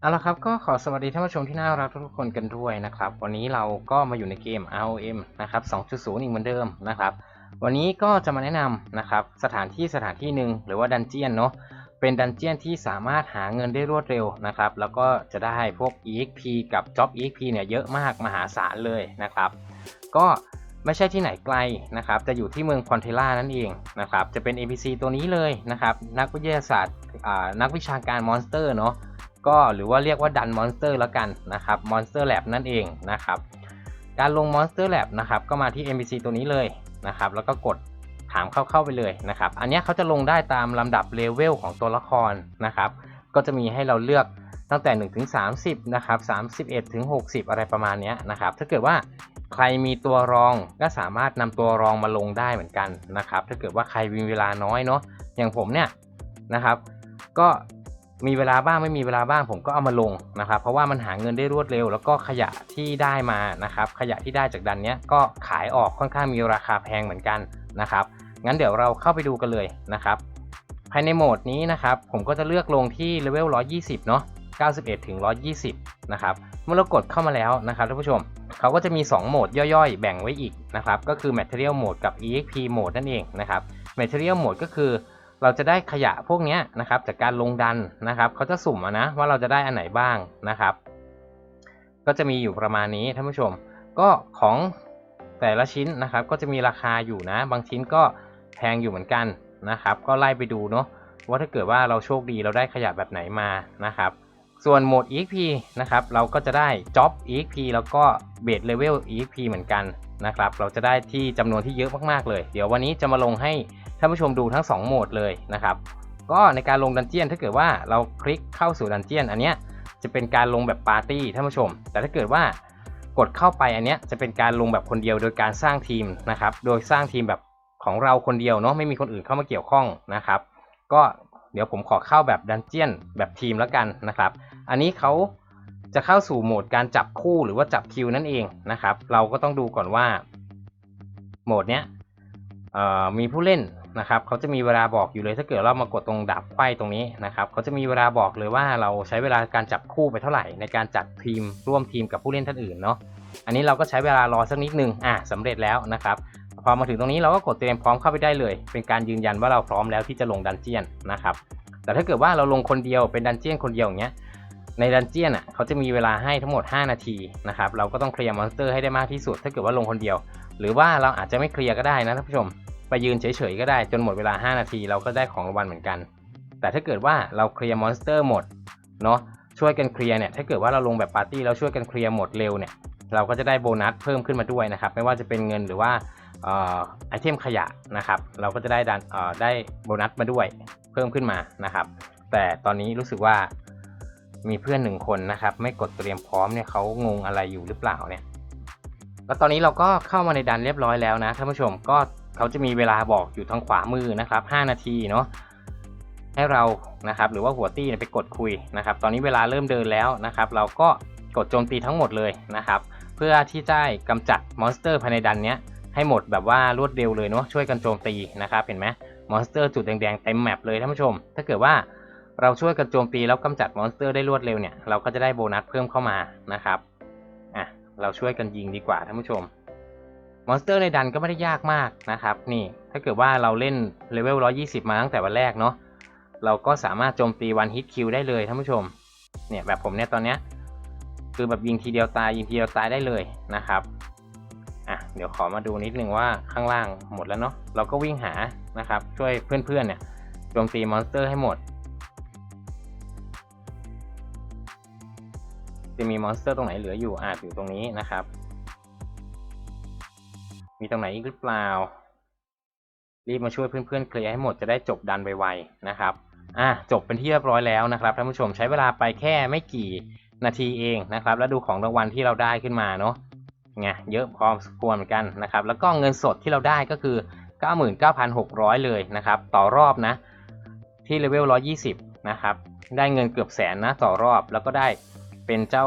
เอาละครับก็ขอสวัสดีท่านผู้ชมที่น่ารักทุกคนกันด้วยนะครับ วันนี้เราก็มาอยู่ในเกม ROM นะครับ 2.0 อีกเหมือนเดิมนะครับ วันนี้ก็จะมาแนะนำนะครับสถานที่สถานที่หนึ่งหรือว่าดันเจียนเนาะเป็นดันเจียนที่สามารถหาเงินได้รวดเร็วนะครับ แล้วก็จะได้พวก EXP กับ Job EXP เนี่ยเยอะมากมหาศาลเลยนะครับ ก็ไม่ใช่ที่ไหนไกลนะครับ จะอยู่ที่เมืองคอนเทล่านั่นเองนะครับ จะเป็น NPC ตัวนี้เลยนะครับ นักวิทยาศาสตร์อ่านักวิชาการมอนสเตอร์เนาะ ก็หรือว่าเรียกว่าดันมอนสเตอร์แล้วกันนะครับมอนสเตอร์แลบนั่นเองนะครับการลงมอนสเตอร์แลบนะครับก็มาที่ NPC ตัวนี้เลยนะครับแล้วก็กดถามเข้าๆไปเลยนะครับอันนี้เขาจะลงได้ตามลำดับเลเวลของตัวละครนะครับก็จะมีให้เราเลือกตั้งแต่1ถึง30นะครับ31ถึง60 อะไรประมาณนี้นะครับถ้าเกิดว่าใครมีตัวรองก็สามารถนำตัวรองมาลงได้เหมือนกันนะครับถ้าเกิดว่าใครมีเวลาน้อยเนาะอย่างผมเนี่ยนะครับก็ มีเวลาบ้างไม่มีเวลาบ้างผมก็เอามาลงนะครับ เพราะว่ามันหาเงินได้รวดเร็ว แล้วก็ขยะที่ได้มานะครับ ขยะที่ได้จากดันเนี้ยก็ขายออกค่อนข้างมีราคาแพงเหมือนกันนะครับ งั้นเดี๋ยวเราเข้าไปดูกันเลยนะครับ ภายในโหมดนี้นะครับ ผมก็จะเลือกลงที่เลเวล120 เนาะ91 ถึง 120 นะครับ เมื่อเรากดเข้ามาแล้วนะครับท่านผู้ชม เขาก็จะมี 2 โหมดย่อยๆ แบ่งไว้อีกนะครับ ก็คือ Material Mode กับ EXP Mode นั่นเองนะครับ Material Mode ก็คือ เราจะได้ขยะพวกนี้นะครับจากการลงดันนะครับเขาจะสุ่มนะว่าเราจะได้อันไหนบ้างนะครับ ก็จะมีอยู่ประมาณนี้ท่านผู้ชม ก็ของแต่ละชิ้นนะครับ ก็จะมีราคาอยู่นะ บางชิ้นก็แพงอยู่เหมือนกันนะครับ ก็ไล่ไปดูเนาะว่าถ้าเกิดว่าเราโชคดีเราได้ขยะแบบไหนมานะครับ ส่วนโหมด EXP นะครับ เราก็จะได้ Job EXP แล้วก็ Base Level EXP เหมือนกัน นะครับ เราจะได้ที่จำนวนที่เยอะมากๆเลย เดี๋ยววันนี้จะมาลงให้ท่านผู้ชมดูทั้ง 2 โหมดเลยนะครับ ก็ในการลงดันเจียนถ้าเกิดว่าเราคลิกเข้าสู่ดันเจียน อันเนี้ยจะเป็นการลงแบบปาร์ตี้ท่านผู้ชม แต่ถ้าเกิดว่ากดเข้าไปอันเนี้ยจะเป็นการลงแบบคนเดียวโดยการสร้างทีมนะครับ โดยสร้างทีมแบบของเราคนเดียวเนาะไม่มีคนอื่นเข้ามาเกี่ยวข้องนะครับ ก็เดี๋ยวผมขอเข้าแบบดันเจียนแบบทีมแล้วกันนะครับ อันนี้เขา จะเข้าสู่โหมดการจับคู่หรือว่าจับคิวนั่นเองนะครับ เราก็ต้องดูก่อนว่าโหมดเนี้ยมีผู้เล่นนะครับเขาจะมีเวลาบอกอยู่เลยถ้าเกิดเรามากดตรงดาบไขว้ตรงนี้นะครับเขาจะมีเวลาบอกเลยว่าเราใช้เวลาการจับคู่ไปเท่าไหร่ ในการจัดทีมร่วมทีมกับผู้เล่นท่านอื่นเนาะอันนี้เราก็ใช้เวลารอสักนิดนึงอะสำเร็จแล้วนะครับพอมาถึงตรงนี้เราก็กดเตรียมพร้อมเข้าไปได้เลย เป็นการยืนยันว่าเราพร้อมแล้วที่จะลงดันเจียนนะครับแต่ถ้าเกิดว่าเราลงคนเดียวเป็นดันเจียนคนเดียวอย่างเงี้ย ในดันเจียนอะเขาจะมีเวลาให้ทั้งหมด 5 นาทีนะครับเราก็ต้องเคลียร์มอนสเตอร์ให้ได้มากที่สุด ถ้าเกิดว่าลงคนเดียว หรือว่าเราอาจจะไม่เคลียร์ก็ได้นะท่านผู้ชม ไปยืนเฉยๆก็ได้จนหมดเวลา 5 นาทีเราก็ได้ของรางวัลเหมือนกัน แต่ถ้าเกิดว่าเราเคลียร์มอนสเตอร์หมดเนาะช่วยกันเคลียร์เนี่ยถ้าเกิดว่าเราลงแบบปาร์ตี้แล้วช่วยกันเคลียร์หมดเร็วเนี่ยเราก็จะได้โบนัสเพิ่มขึ้นมาด้วยนะครับไม่ว่าจะเป็นเงินหรือว่าออไอเทมขยะนะครับเราก็จะได้ดันได้โบนัสมาด้วยเพิ่มขึ้นมานะครับแต่ตอนนี้รู้สึกว่า มีเพื่อนหนึ่งคนนะครับ ไม่กดเตรียมพร้อมเนี่ยเขางงอะไรอยู่หรือเปล่าเนี่ยแล้วตอนนี้เราก็เข้ามาในดันเรียบร้อยแล้วนะท่านผู้ชมก็เขาจะมีเวลาบอกอยู่ทางขวามือนะครับ 5 นาทีเนาะให้เรานะครับหรือว่าหัวตี้ไปกดคุยนะครับ ตอนนี้เวลาเริ่มเดินแล้วนะครับ เราก็กดโจมตีทั้งหมดเลยนะครับ เพื่อที่จะกำจัดมอนสเตอร์ภายในดันเนี้ยให้หมดแบบว่ารวดเร็วเลยเนาะช่วยกันโจมตีนะครับ เห็นไหมมอนสเตอร์จุดแดงๆเต็มแมปเลยท่านผู้ชม ถ้าเกิดว่า เราช่วยกันโจมตีแล้วกำจัดมอนสเตอร์ได้รวดเร็วเนี่ยเราก็จะได้โบนัสเพิ่มเข้ามานะครับอะเราช่วยกันยิงดีกว่าท่านผู้ชมมอนสเตอร์ในดันก็ไม่ได้ยากมากนะครับ นี่ถ้าเกิดว่าเราเล่นเลเวล 120 มาตั้งแต่วันแรกเนาะเราก็สามารถโจมตีวันฮิตคิวได้เลยท่านผู้ชมเนี่ยแบบผมเนี่ยตอนเนี้ยคือแบบยิงทีเดียวตายยิงทีเดียวตายได้เลยนะครับอะเดี๋ยวขอมาดูนิดนึงว่าข้างล่างหมดแล้วเนาะเราก็วิ่งหานะครับช่วยเพื่อนๆเนี่ยโจมตีมอนสเตอร์ให้หมด จะมีมอนสเตอร์ตรงไหนเหลืออยู่อาจอยู่ตรงนี้นะครับ มีตรงไหนอีกหรือเปล่า รีบมาช่วยเพื่อนๆเคลียร์ให้หมดจะได้จบดันไวๆนะครับอะจบเป็นที่เรียบร้อยแล้วนะครับท่านผู้ชมใช้เวลาไปแค่ไม่กี่นาทีเองนะครับ แล้วดูของรางวัลที่เราได้ขึ้นมาเนาะไงเยอะพอสมควรเหมือนกันนะครับ แล้วก็เงินสดที่เราได้ก็คือ 99,600 เลยนะครับ ต่อรอบนะ ที่เลเวล120 นะครับ ได้เงินเกือบแสนนะต่อรอบแล้วก็ได้ เป็นเจ้า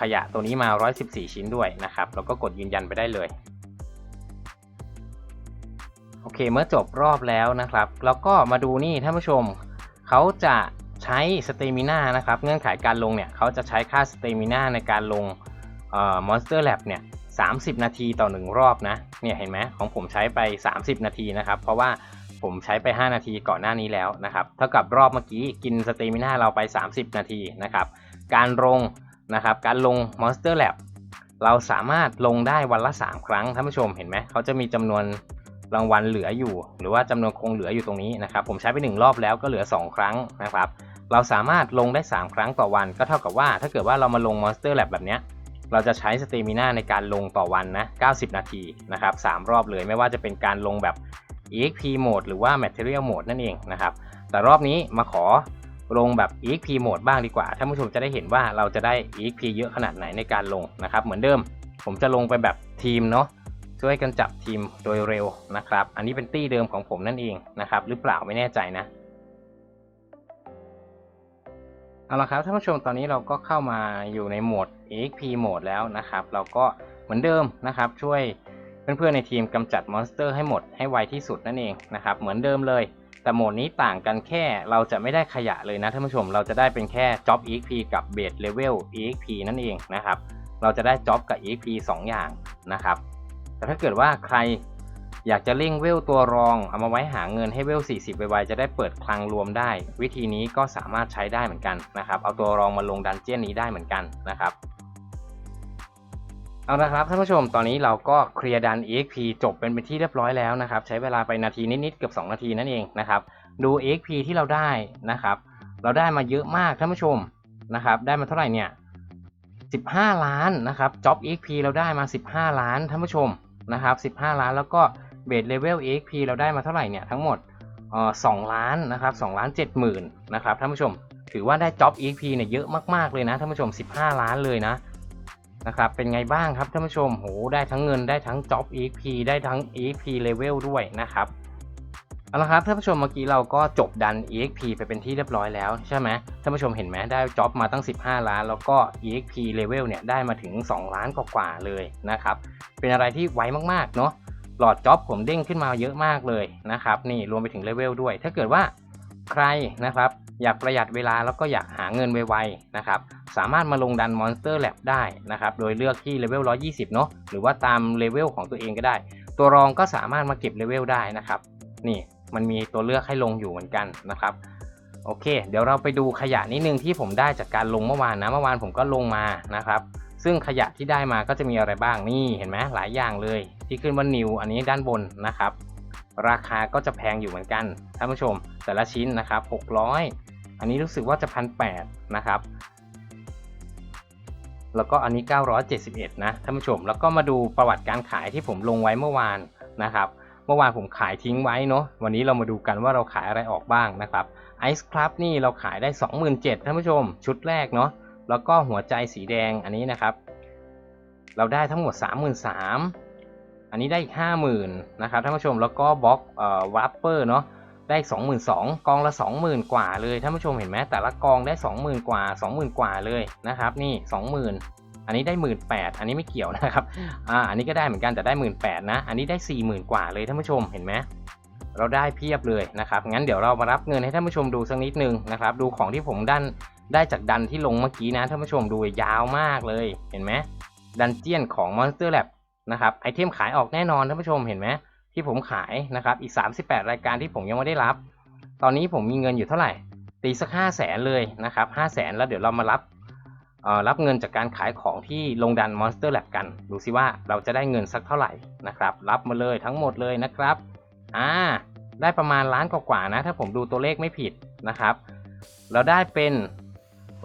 ขยะตัวนี้มา 114 ชิ้นด้วยนะครับ แล้วก็กดยืนยันไปได้เลย โอเค เมื่อจบรอบแล้วนะครับ แล้วก็มาดูนี่ท่านผู้ชม เขาจะใช้สเตมิน่านะครับ เงื่อนไขการลงเนี่ย เขาจะใช้ค่าสเตมิน่าในการลงเอ่อ Monster Lab เนี่ย30 นาทีต่อ 1 รอบนะ เนี่ยเห็นไหมของผมใช้ไป 30 นาทีนะครับ เพราะว่าผมใช้ไป 5 นาทีก่อนหน้านี้แล้วนะครับ เท่ากับรอบเมื่อกี้กินสเตมิน่าเราไป 30 นาทีนะครับ การลง นะครับ การลง Monster Lab เราสามารถลงได้วันละ 3 ครั้งท่านผู้ชมเห็นไหมเขาจะมีจำนวนรางวัลเหลืออยู่ หรือว่าจำนวนคงเหลืออยู่ตรงนี้นะครับ ผมใช้ไป 1 รอบแล้วก็เหลือ 2 ครั้งนะครับ เราสามารถลงได้ 3 ครั้งต่อวัน ก็เท่ากับว่า ถ้าเกิดว่าเรามาลง Monster Lab แบบนี้เราจะใช้สเตมิน่าในการลงต่อวันนะ 90 นาทีนะครับ3รอบเลยไม่ว่าจะเป็นการลงแบบ EXP Mode หรือว่า Material Mode นั่นเองนะครับ แต่รอบนี้มาขอ ลงแบบ EXP Mode บ้างดีกว่าท่านผู้ชมจะได้เห็นว่าเราจะได้ EXP เยอะขนาดไหนในการลงนะครับ เหมือนเดิม ผมจะลงไปแบบทีมเนาะช่วยกันจับทีมโดยเร็วนะครับ อันนี้เป็นตี้เดิมของผมนั่นเองนะครับ หรือเปล่าไม่แน่ใจนะเอาละครับท่านผู้ชมตอนนี้เราก็เข้ามาอยู่ในโหมด EXP โหมดแล้วนะครับ เราก็เหมือนเดิมนะครับ ช่วยเพื่อนๆในทีมกำจัดมอนสเตอร์ให้หมดให้ไวที่สุดนั่นเองนะครับ เหมือนเดิมเลย แต่โหมดนี้ต่างกันแค่เราจะไม่ได้ขยะเลยนะท่านผู้ชม เราจะได้เป็นแค่ Job EXP กับ Base Level EXP นั่นเองนะครับ เราจะได้ Job กับ EXP 2 อย่างนะครับ แต่ถ้าเกิดว่าใครอยากจะเร่งเวลตัวรอง เอามาไว้หาเงินให้เวล 40 ไวๆจะได้เปิดคลังรวมได้ วิธีนี้ก็สามารถใช้ได้เหมือนกันนะครับ เอาตัวรองมาลงดันเจี้ยนนี้ได้เหมือนกันนะครับ เอาละครับท่านผู้ชมตอนนี้เราก็เคลียร์ดัน EXP จบเป็นเป็นที่เรียบร้อยแล้วนะครับ ใช้เวลาไปนาทีนิดๆเกือบ2 นาทีนั่นเองนะครับ ดู EXP ที่เราได้นะครับ เราได้มาเยอะมากท่านผู้ชมนะครับ ได้มาเท่าไหร่เนี่ย15 ล้านนะครับ Job EXP เราได้มา 15 ล้านท่านผู้ชมนะครับ 15 ล้านแล้วก็เบสเลเวล EXP เราได้มาเท่าไหร่เนี่ยทั้งหมดเอ่อ2ล้านนะครับ2ล้าน7หมื่นนะครับท่านผู้ชม ถือว่าได้ Job EXP เนี่ยเยอะมากๆเลยนะท่านผู้ชม 15 ล้านเลยนะ นะครับ เป็นไงบ้างครับท่านผู้ชมโหได้ทั้งเงินได้ทั้ง Job EXP ได้ทั้ง EXP Level ด้วยนะครับเอาละครับท่านผู้ชมเมื่อกี้เราก็จบดัน EXP ไปเป็นที่เรียบร้อยแล้วใช่ไหมท่านผู้ชมเห็นไหมได้ Job มาตั้ง 15 ล้าน แล้วก็ EXP Level เนี่ยได้มาถึง 2 ล้านกว่าๆเลยนะครับ เป็นอะไรที่ไวมากๆเนาะหลอดจ็อบผมเด้งขึ้นมาเยอะมากเลยนะครับ นี่รวมไปถึงเลเวลด้วย ถ้าเกิดว่าใครนะครับ อยากประหยัดเวลาแล้วก็อยากหาเงินไวๆนะครับ สามารถมาลงดัน Monster Lab ได้นะครับ โดยเลือกที่เลเวล 120 เนาะ หรือว่าตามเลเวลของตัวเองก็ได้ ตัวรองก็สามารถมาเก็บเลเวลได้นะครับ นี่มันมีตัวเลือกให้ลงอยู่เหมือนกันนะครับ โอเค เดี๋ยวเราไปดูขยะนิดนึงที่ผมได้จากการลงเมื่อวานนะ เมื่อวานผมก็ลงมานะครับ ซึ่งขยะที่ได้มาก็จะมีอะไรบ้าง นี่เห็นไหมหลายอย่างเลย ที่ขึ้นว่านิว อันนี้ด้านบนนะครับ ราคาก็จะแพงอยู่เหมือนกันท่านผู้ชม แต่ละชิ้นนะครับ600 อันนี้รู้สึกว่าจะพันแนะครับ แล้วก็อันนี้ 971 นะท่านผู้ชม แล้วก็มาดูประวัติการขายที่ผมลงไว้เมื่อวานนะครับ เมื่อวานผมขายทิ้งไว้เนาะวันนี้เรามาดูกันว่าเราขายอะไรออกบ้างนะครับไอซ์ครับนี่เราขายได้ 27,000ท่านผู้ชม ชุดแรกเนาะแล้วก็หัวใจสีแดงอันนี้นะครับ เราได้ทั้งหมด 33,000 อันนี้ได้อีก50,000นนะครับท่านผู้ชมแล้วก็บล็อกเอ่อวัปเปอร์เนาะได้22,000กองละ20,000กว่าเลยท่านผู้ชมเห็นไหมแต่ละกองได้20,000กว่า20,000กว่าเลยนะครับนี่20,000อันนี้ได้18,000อันนี้ไม่เกี่ยวนะครับอ่าอันนี้ก็ได้เหมือนกันแต่ได้18,000นะอันนี้ได้40,000กว่าเลยท่านผู้ชมเห็นไหมเราได้เพียบเลยนะครับงั้นเดี๋ยวเรามารับเงินให้ท่านผู้ชมดูสักนิดนึงนะครับดูของที่ผมดันได้จากดันที่ลงเมื่อกี้นะท่านผู้ชมดูยาวมากเลยเห็นไหมดันเจียนของ Monster Lab นะครับไอเทมขายออกแน่นอนท่านผู้ชมเห็นไหมที่ผมขายนะครับอีก 38 รายการที่ผมยังไม่ได้รับ ตอนนี้ผมมีเงินอยู่เท่าไหร่ ตีสัก 5 0 0แสนเลยนะครับ5 0 0แสนแล้วเดี๋ยวเรามารับเอ่อรับเงินจากการขายของที่ลงดัน Monster Lab กัน ดูซิว่าเราจะได้เงินสักเท่าไหร่นะครับรับมาเลยทั้งหมดเลยนะครับอ่าได้ประมาณล้านกว่าๆนะ ถ้าผมดูตัวเลขไม่ผิดนะครับเราได้เป็น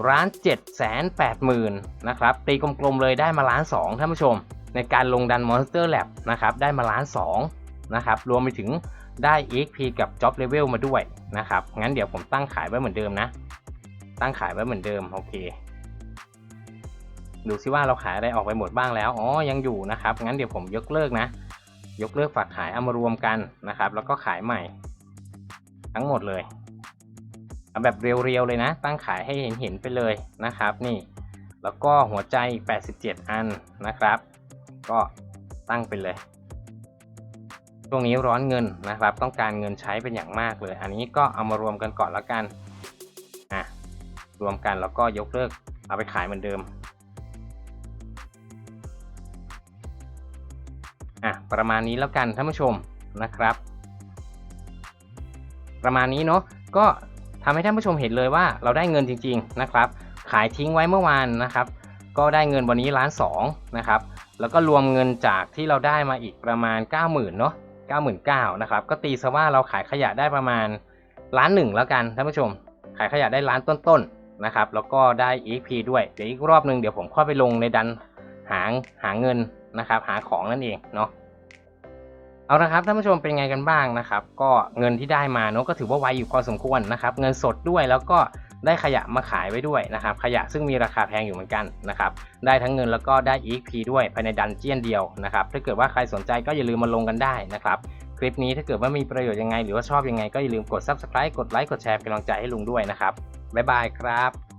ล้านเจ็ดแสนแปดหมื่นนะครับตีกลมๆเลยได้มาล้านสองท่านผู้ชม ในการลงดัน Monster Lab นะครับได้มาล้านสองนะครับรวมไปถึงได้ EXP กับ Job Level มาด้วยนะครับงั้นเดี๋ยวผมตั้งขายไว้เหมือนเดิมนะ ตั้งขายไว้เหมือนเดิมโอเคดูซิว่าเราขายอะไรออกไปหมดบ้างแล้วอ๋อยังอยู่นะครับงั้นเดี๋ยวผมยกเลิกนะ ยกเลิกฝากขายเอามารวมกันนะครับ แล้วก็ขายใหม่ ทั้งหมดเลยเอาแบบเรียวๆเลยนะ ตั้งขายให้เห็นๆไปเลยนะครับ นี่ แล้วก็หัวใจ 87 อันนะครับ ก็ตั้งไปเลย ช่วงนี้ร้อนเงินนะครับ ต้องการเงินใช้เป็นอย่างมากเลย อันนี้ก็เอามารวมกันก่อนแล้วกันอะรวมกันแล้วก็ยกเลิกเอาไปขายเหมือนเดิมอะประมาณนี้แล้วกันท่านผู้ชมนะครับ ประมาณนี้เนาะก็ทำให้ท่านผู้ชมเห็นเลยว่าเราได้เงินจริง ๆนะครับ ขายทิ้งไว้เมื่อวานนะครับ ก็ได้เงินวันนี้ล้านสองนะครับ แล้วก็รวมเงินจากที่เราได้มาอีกประมาณ 90,000เนาะ99,000นะครับ ก็ตีซะว่าเราขายขยะได้ประมาณล้านหนึ่งแล้วกันท่านผู้ชม ขายขยะได้ล้านต้นๆนะครับ แล้วก็ได้ EP ด้วย เดี๋ยวอีกรอบหนึ่งเดี๋ยวผมค่อยไปลงในดันหาหาเงินนะครับ หาของนั่นเองเนาะเอาละครับท่านผู้ชมเป็นไงกันบ้างนะครับ ก็เงินที่ได้มาเนอะก็ถือว่าไวอยู่พอสมควรนะครับ เงินสดด้วยแล้วก็ ได้ขยะมาขายไว้ด้วยนะครับ ขยะซึ่งมีราคาแพงอยู่เหมือนกันนะครับ ได้ทั้งเงินแล้วก็ได้ EXP ด้วยภายในดันเจียนเดียวนะครับ ถ้าเกิดว่าใครสนใจก็อย่าลืมมาลงกันได้นะครับ คลิปนี้ถ้าเกิดว่ามีประโยชน์ยังไง หรือว่าชอบยังไงก็อย่าลืมกด Subscribe กดไลค์กดแชร์เป็นกำลังใจให้ลุงด้วยนะครับบ๊ายบายครับ